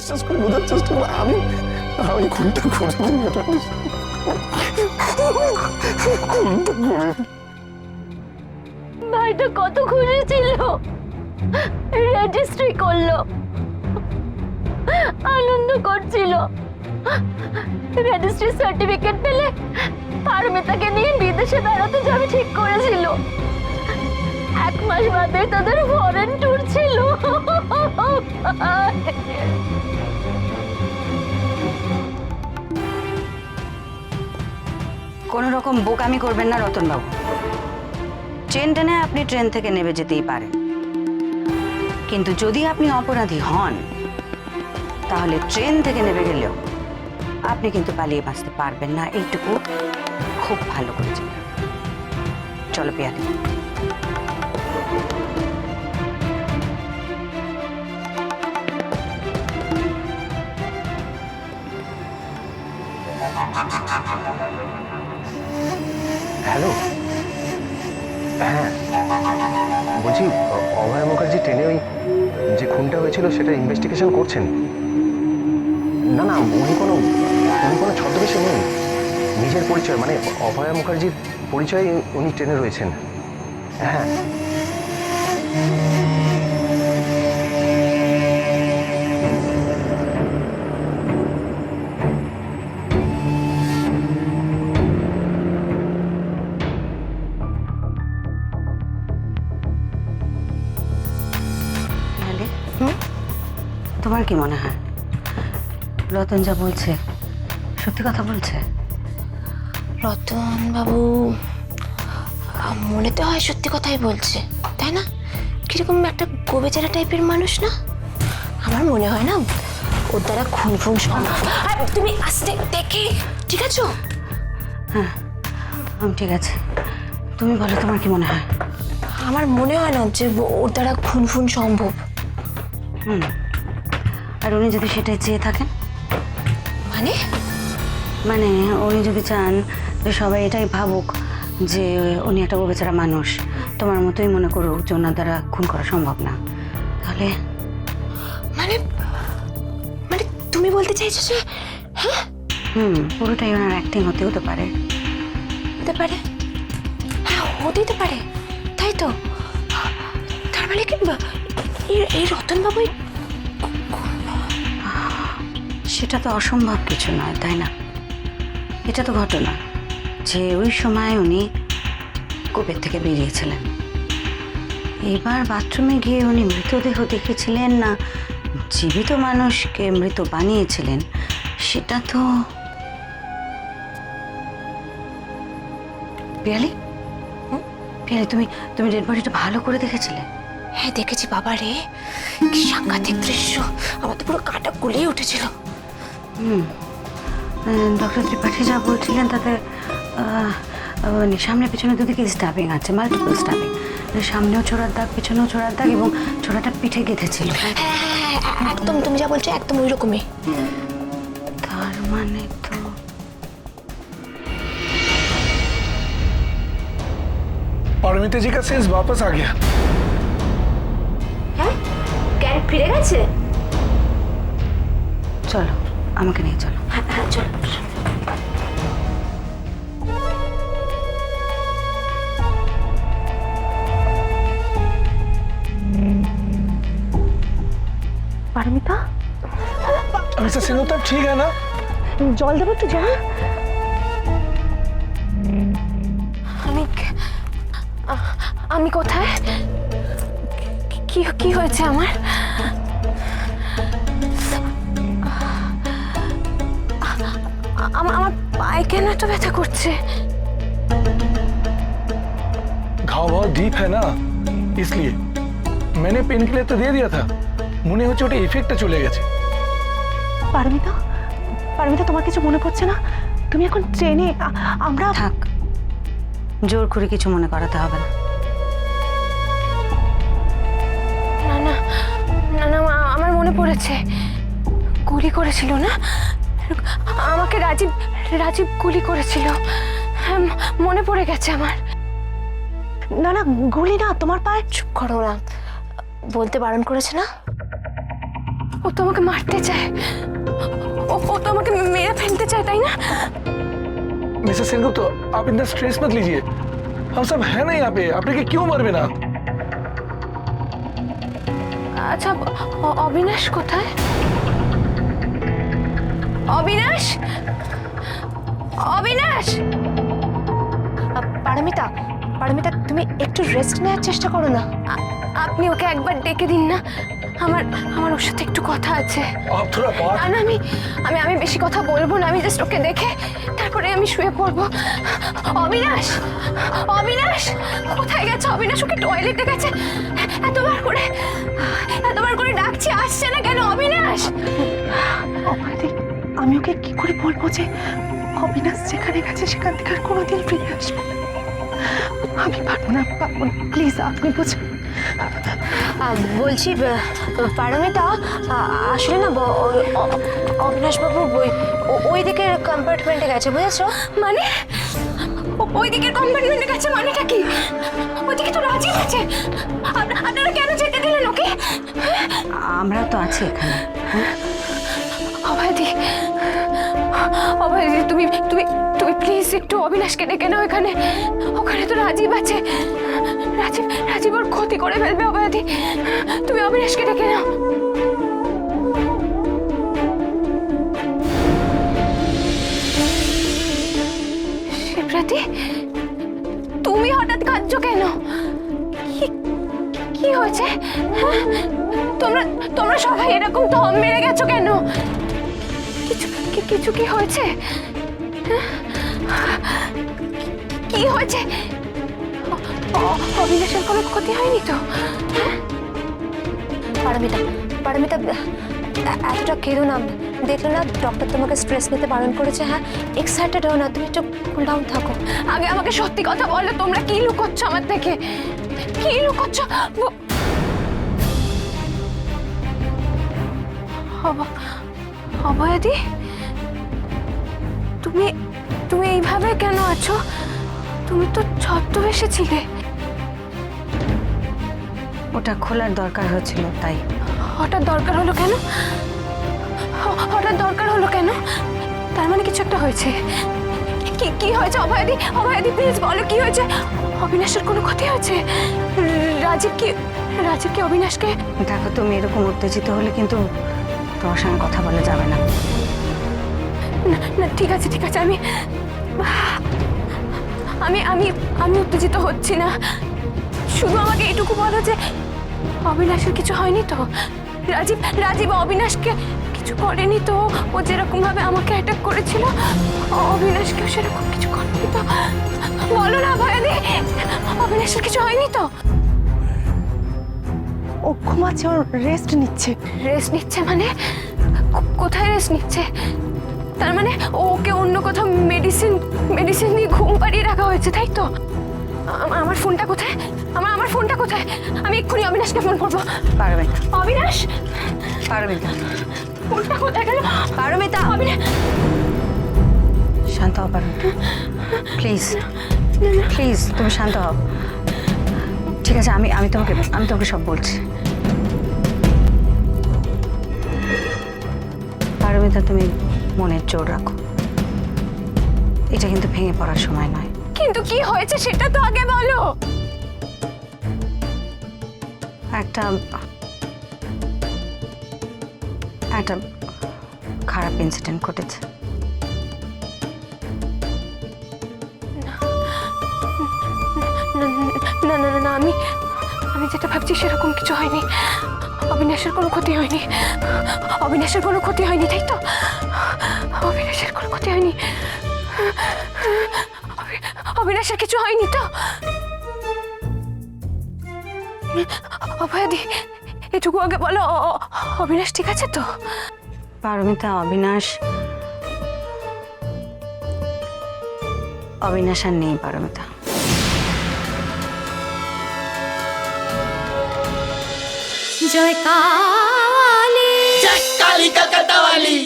বিশ্বাস করে বোঝার চেষ্টা করো। আমি আমি খুনটা খুনটা ভাইটা কত খুশি রেজিস্ট্রি করল। আনন্দ করছিল। রেজিস্ট্রি সার্টিফিকেট পেলে পারমিতাকে নিয়ে বিদেশে বেড়াতে যাবে ঠিক করেছিল। এক মাস বাদে তাদের ফরেন ট্যুর ছিল। কোনো রকম বোকামি করবেন না রতনবাবু। ট্রেন টেনে আপনি ট্রেন থেকে নেমে যেতেই পারেন। কিন্তু যদি আপনি অপরাধী হন, তাহলে ট্রেন থেকে নেমে গেলেও আপনি কিন্তু পালিয়ে বাঁচতে পারবেন না। এইটুকু খুব ভালো করে জানেন। চলো পিয়ালি। হয়েছিল সেটা ইনভেস্টিগেশন করছেন। না না, উনি কোনো উনি কোনো ছদ্মবেশে নেই। নিজের পরিচয় মানে অভয়া মুখার্জির পরিচয় উনি ট্রেনে রয়েছেন। হ্যাঁ। কি মনে হয়? রতন যা বলছে সত্যি কথা বলছে? রতন বাবু মনে তো হয় সত্যি কথাই বলছে তাই না? কীরকম একটা গোবেচারা টাইপের মানুষ না? আমার মনে হয় না ওর দ্বারা খুন ফুন সম্ভব তুমি আসতে দেখে ঠিক আছো? আমি ঠিক আছে। তুমি বলো তোমার কি মনে হয়? আমার মনে হয় না যে ওর দ্বারা খুন ফুন সম্ভব। হুম। আর উনি যদি সেটাই চেয়ে থাকেন? মানে? মানে উনি যদি চান যে সবাই এটাই ভাবুক যে উনি একটা বেচারা মানুষ তোমার মতোই মনে করুক যে ওনার দ্বারা খুন করা সম্ভব না। তাহলে? মানে মানে তুমি বলতে চাইছো যে হ্যাঁ? হুম পুরোটাই ওনার অ্যাক্টিং হতে হতে পারে। হতে পারে? হ্যাঁ হতেই তো পারে। তাই তো? তার মানে কি? এই- এই সেটা তো অসম্ভব কিছু নয়, তাই না? এটা তো ঘটনা যে ওই সময় উনি কূপের থেকে বেরিয়েছিলেন। এবার বাথরুমে গিয়ে উনি মৃতদেহ দেখেছিলেন না, জীবিত মানুষকে মৃত বানিয়েছিলেন, সেটা তো পিয়ালি? পিয়ালি, তুমি তুমি ডেড বডিটা ভালো করে দেখেছিলে? হ্যাঁ দেখেছি বাবা রে। কি সাংঘাতিক দৃশ্য। আমার তো পুরো কাটা গুলিয়ে উঠেছিল। ডক্টর ত্রিপাঠী যা বলছিলেন তাতে আহ, মানে সামনে পিছনে দুদিকে স্টাবিং আছে মাল্টিপল স্টাবিং সামনেও ছোড়ার দাগ পিছনেও ছোড়ার দাগ এবং ছোড়াটা পিঠে গেঁথেছিল হ্যাঁ হ্যাঁ হ্যাঁ, হ্যাঁ, একদম তুমি যা বলছো একদম ওই রকমই তার মানে তো पारमिता जी का सेंस वापस आ गया হ্যাঁ জ্ঞান ফিরে গেছে চলো আমাকে নিয়ে চলো হ্যাঁ হ্যাঁ চলো পারমিতা मिस्टर सिंह तब ठीक है ना জল দেবো একটু জল আমি আ- আমি কোথায় কি কি হয়েছে আমার আমার আমার পায়ে কেন এত ব্যথা করছে घाव बहुत डीप है ना इसलिए मैंने पेन के लिए तो दे दिया था মনে হচ্ছে ওটা ইফেক্টটা চলে গেছে পারমিতা পারমিতা তোমার কিছু মনে পড়ছে না তুমি এখন ট্রেনে আ- আমরা থাক জোর করে কিছু মনে করাতে হবে না না না না না মা- আমার মনে পড়েছে গুলি করেছিল না আমাকে রাজীব রাজীব গুলি করেছিল হ্যাঁ, ম- মনে পড়ে গেছে আমার না না গুলি না তোমার পায়ে চুপ করো না বলতে বারণ করেছে না ও তো আমাকে মারতে চায় ও ও তো আমাকে মেরে ফেলতে চায় তাই না मिसेस सेनगुप्त आप इतना स्ट्रेस मत लीजिए हम सब है ना यहाँ पे আপনাকে क्यों মারবে না আচ্ছা অ- অবিনাশ কোথায় অবিনাশ? অবিনাশ? পারমিতা পারমিতা তুমি একটু রেস্ট নেওয়ার চেষ্টা করো না। আপনি ওকে একবার ডেকে দিন না। আমার আমার ওর সাথে একটু কথা আছে। আমি আমি আমি বেশি কথা বলব না আমি জাস্ট ওকে দেখে তারপরে আমি শুয়ে পড়ব। অবিনাশ! অবিনাশ! কোথায় গেছে? অবিনাশ ওকে টয়লেটে গেছে। এতবার করে এতবার করে ডাকছি আসছে না কেন? অবিনাশ! আমি ওকে কি করে বলব যে অবিনাশ যেখানে গেছে সেখান থেকে আর কোনোদিন ফিরে আসব। আমি পারব না পারব না। প্লিজ আপনি বুঝুন বলছি পারমিতা আসলে না অবিনাশবাবু ওই ওই দিকের কম্পার্টমেন্টে গেছে বুঝেছ? মানে? ওই দিকের কম্পার্টমেন্টে গেছে মানেটা কি? ওইদিকে তো রাজি আছে। আপনারা কেন যেতে দিলেন ওকে? আমরা তো আছি এখানে। অভয়দি অভয়দি, তুমি তুমি তুমি প্লিজ একটু অবিনাশকে ডেকে নাও এখানে। ওখানে তো রাজীব আছে। রাজীব রাজীব ওর ক্ষতি করে ফেলবে অভয়দি। তুমি অবিনাশকে ডেকে নাও। শিবরাতি, তুমি হঠাৎ কাঁদছো কেন? কি- হয়েছে? হ্যাঁ? তোমরা তোমরা সবাই এরকম থম মেরে গেছো কেন? কিছু কিছু কি হয়েছে? হ্যাঁ? কি হয়েছে? অবিনাশের কোনো ক্ষতি হয়নি তো? পারমিতা পারমিতা এ- এতটা কেঁদো না। দেখলে না ডক্টর তোমাকে স্ট্রেস নিতে বারণ করেছে হ্যাঁ? এক্সাইটেড হও না, তুমি একটু কুল ডাউন থাকো। আগে আমাকে সত্যি কথা বলো, তোমরা কি লুকোচ্ছ আমার থেকে কি লুকোচ্ছ? ব- অব- অভয়াদি তুমি তুমি এইভাবে কেন আছো? তুমি তো ছদ্মবেশে ছিলে। ওটা খোলার দরকার হয়েছিল তাই। হঠাৎ দরকার হলো কেন? হঠাৎ দরকার হলো কেন? তার মানে কিছু একটা হয়েছে। কি কি হয়েছে অভয়াদি? অভয়াদি প্লিজ বলো কি হয়েছে? অবিনাশের কোনো ক্ষতি হয়েছে? রাজীব কি রাজীব কি অবিনাশকে দেখো তুমি এরকম উত্তেজিত হলে কিন্তু তোমার সঙ্গে কথা বলা যাবে না। না ঠিক আছে ঠিক আছে, আমি আমি আমি আমি উত্তেজিত হচ্ছি না। শুধু আমাকে এটুকু বলো যে, অবিনাশের কিছু হয়নি তো? রাজীব রাজীব, অবিনাশকে কিছু করেনি তো? ও যেরকম ভাবে আমাকে অ্যাটাক করেছিল অবিনাশকেও সেরকম কিছু করেনি তো? বলো না, ভয়াদি, অবিনাশের কিছু হয়নি তো? ও ঘুমাচ্ছে ওর রেস্ট নিচ্ছে। রেস্ট নিচ্ছে মানে? কোথায় রেস্ট নিচ্ছে? তার মানে ওকে অন্য কোথাও মেডিসিন মেডিসিন দিয়ে ঘুম পাড়িয়ে রাখা হয়েছে তাই তো? আমার ফোনটা কোথায়? আমার আমার ফোনটা কোথায়? আমি এক্ষুনি অবিনাশকে ফোন করব। পারবে অবিনাশ? পারবে না ফোনটা কোথায় গেল? পারমিতা। অবিনাশ শান্ত হও পারমিতা। প্লিজ প্লিজ তুমি শান্ত হও। ঠিক আছে আমি আমি তোমাকে আমি তোমাকে সব বলছি। পারমিতা তুমি মনের জোর রাখো। এটা কিন্তু ভেঙে পড়ার সময় নয়। কিন্তু কি হয়েছে সেটা তো আগে বলো। একটা একটা খারাপ ইনসিডেন্ট ঘটেছে। না না না, না আমি আমি যেটা ভাবছি সেরকম কিছু হয়নি। অবিনাশের কোনো ক্ষতি হয়নি। অবিনাশের কোনো ক্ষতি হয়নি তাই তো? অবিনাশের কোনো ক্ষতি হয়নি। অবি- অবিনাশের কিছু হয়নি তো? অভয়াদি এটুকু আগে বলো অবিনাশ ঠিক আছে তো? পারমিতা অবিনাশ। অবিনাশ আর নেই পারমিতা। জয় কালী। জয় কালী কলকাতা वाली